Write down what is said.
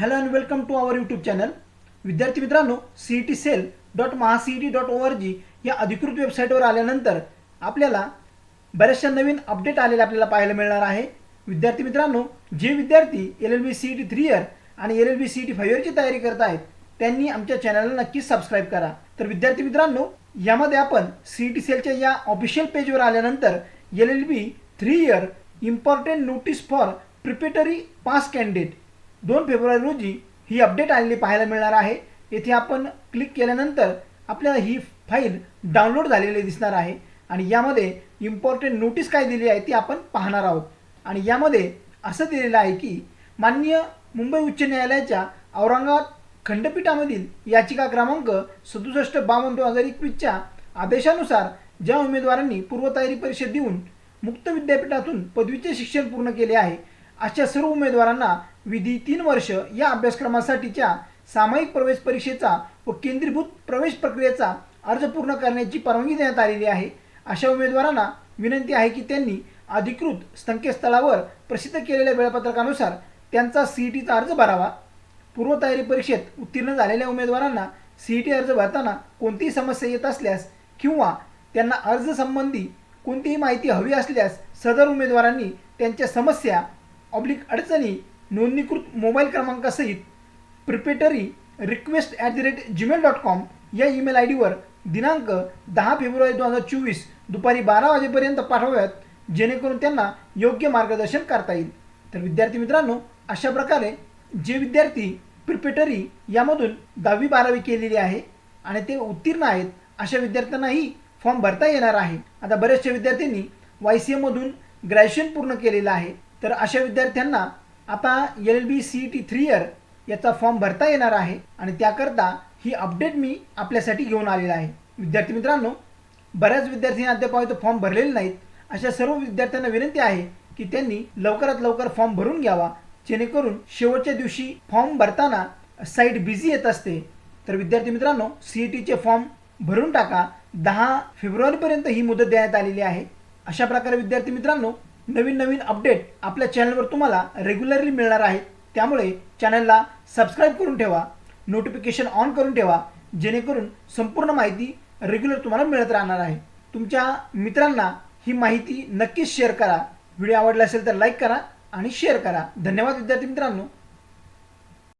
Hello and welcome to our YouTube channel विद्यार्थी मित्रांनो C T cell dot Maha C T dot O R G या अधिकृत वेबसाईटवर आल्यानंतर आपल्याला बऱ्याचशा नवीन अपडेट आलेले आपल्याला पाहायला मिळणार आहे. विद्यार्थी मित्रांनो जे विद्यार्थी L L B C E T three year आणि L L B C E T five इयरची तयारी करत आहेत त्यांनी आमच्या चॅनलला नक्कीच सबस्क्राईब करा. तर विद्यार्थी मित्रांनो यामध्ये आपण सी टी सेलच्या या ऑफिशियल पेजवर आल्यानंतर L L B three year important notice for preparatory pass candidate दोन फेब्रुवारी रोजी ही अपडेट आलेली पाहायला मिळणार आहे. येथे आपण क्लिक केल्यानंतर आपल्याला ही फाईल डाउनलोड झालेली दिसणार आहे. आणि यामध्ये इम्पॉर्टंट नोटीस काय दिली आहे ती आपण पाहणार आहोत. आणि यामध्ये असं दिलेलं आहे की माननीय मुंबई उच्च न्यायालयाच्या औरंगाबाद खंडपीठामधील याचिका क्रमांक सदुसष्ट बावन्न दोन हजार एकवीसच्या आदेशानुसार ज्या उमेदवारांनी पूर्वतयारी परीक्षा देऊन मुक्त विद्यापीठातून पदवीचे शिक्षण पूर्ण केले आहे अशा सर्व उमेदवारांना विधी तीन वर्ष या अभ्यासक्रमासाठीच्या सामायिक प्रवेश परीक्षेचा व केंद्रीभूत प्रवेश प्रक्रियेचा अर्ज पूर्ण करण्याची परवानगी देण्यात आलेली आहे. अशा उमेदवारांना विनंती आहे की त्यांनी अधिकृत संकेतस्थळावर प्रसिद्ध केलेल्या वेळापत्रकानुसार त्यांचा सी ई टीचा अर्ज भरावा. पूर्वतयारी परीक्षेत उत्तीर्ण झालेल्या उमेदवारांना सी ई टी अर्ज भरताना कोणतीही समस्या येत असल्यास किंवा त्यांना अर्ज संबंधी कोणतीही माहिती हवी असल्यास सदर उमेदवारांनी त्यांच्या समस्या ऑब्लिक अडचणी नोंदणीकृत mobile क्रमांकासहित preparatory request at the rate Gmail dot com या ईमेल आय डीवर दिनांक दहा फेब्रुवारी दोन हजार चोवीस दुपारी बारा वाजेपर्यंत पाठवाव्यात जेणेकरून त्यांना योग्य मार्गदर्शन करता येईल. तर विद्यार्थी मित्रांनो अशा प्रकारे जे विद्यार्थी प्रिपेटरी यामधून दहावी बारावी केलेली आहे आणि ते उत्तीर्ण आहेत अशा विद्यार्थ्यांनाही फॉर्म भरता येणार आहे. आता बऱ्याचशा विद्यार्थ्यांनी वाय सी एममधून ग्रॅज्युएशन पूर्ण केलेलं आहे. तर अशा विद्यार्थ्यांना आता L L B C E T three year याचा फॉर्म भरता येणार आहे आणि त्याकरता ही अपडेट मी आपल्यासाठी घेऊन आलेला आहे. विद्यार्थी मित्रांनो बऱ्याच विद्यार्थ्यांनी अद्याप फॉर्म भरलेले नाहीत. अशा सर्व विद्यार्थ्यांना विनंती आहे की त्यांनी लवकरात लवकर फॉर्म भरून घ्यावा जेणेकरून शेवटच्या दिवशी फॉर्म भरताना साईट बिझी येत असते. तर विद्यार्थी मित्रांनो सी ई टीचे फॉर्म भरून टाका. दहा फेब्रुवारीपर्यंत ही मुदत देण्यात आलेली आहे. अशा प्रकारे विद्यार्थी मित्रांनो नवीन नवीन अपडेट आपल्या चॅनलवर तुम्हाला रेग्युलरली मिळणार आहेत. त्यामुळे चॅनलला सबस्क्राईब करून ठेवा नोटिफिकेशन ऑन करून ठेवा जेणेकरून संपूर्ण माहिती रेग्युलर तुम्हाला मिळत राहणार आहे. तुमच्या मित्रांना ही माहिती नक्कीच शेअर करा. व्हिडिओ आवडला असेल तर लाईक करा आणि शेअर करा. धन्यवाद विद्यार्थी मित्रांनो.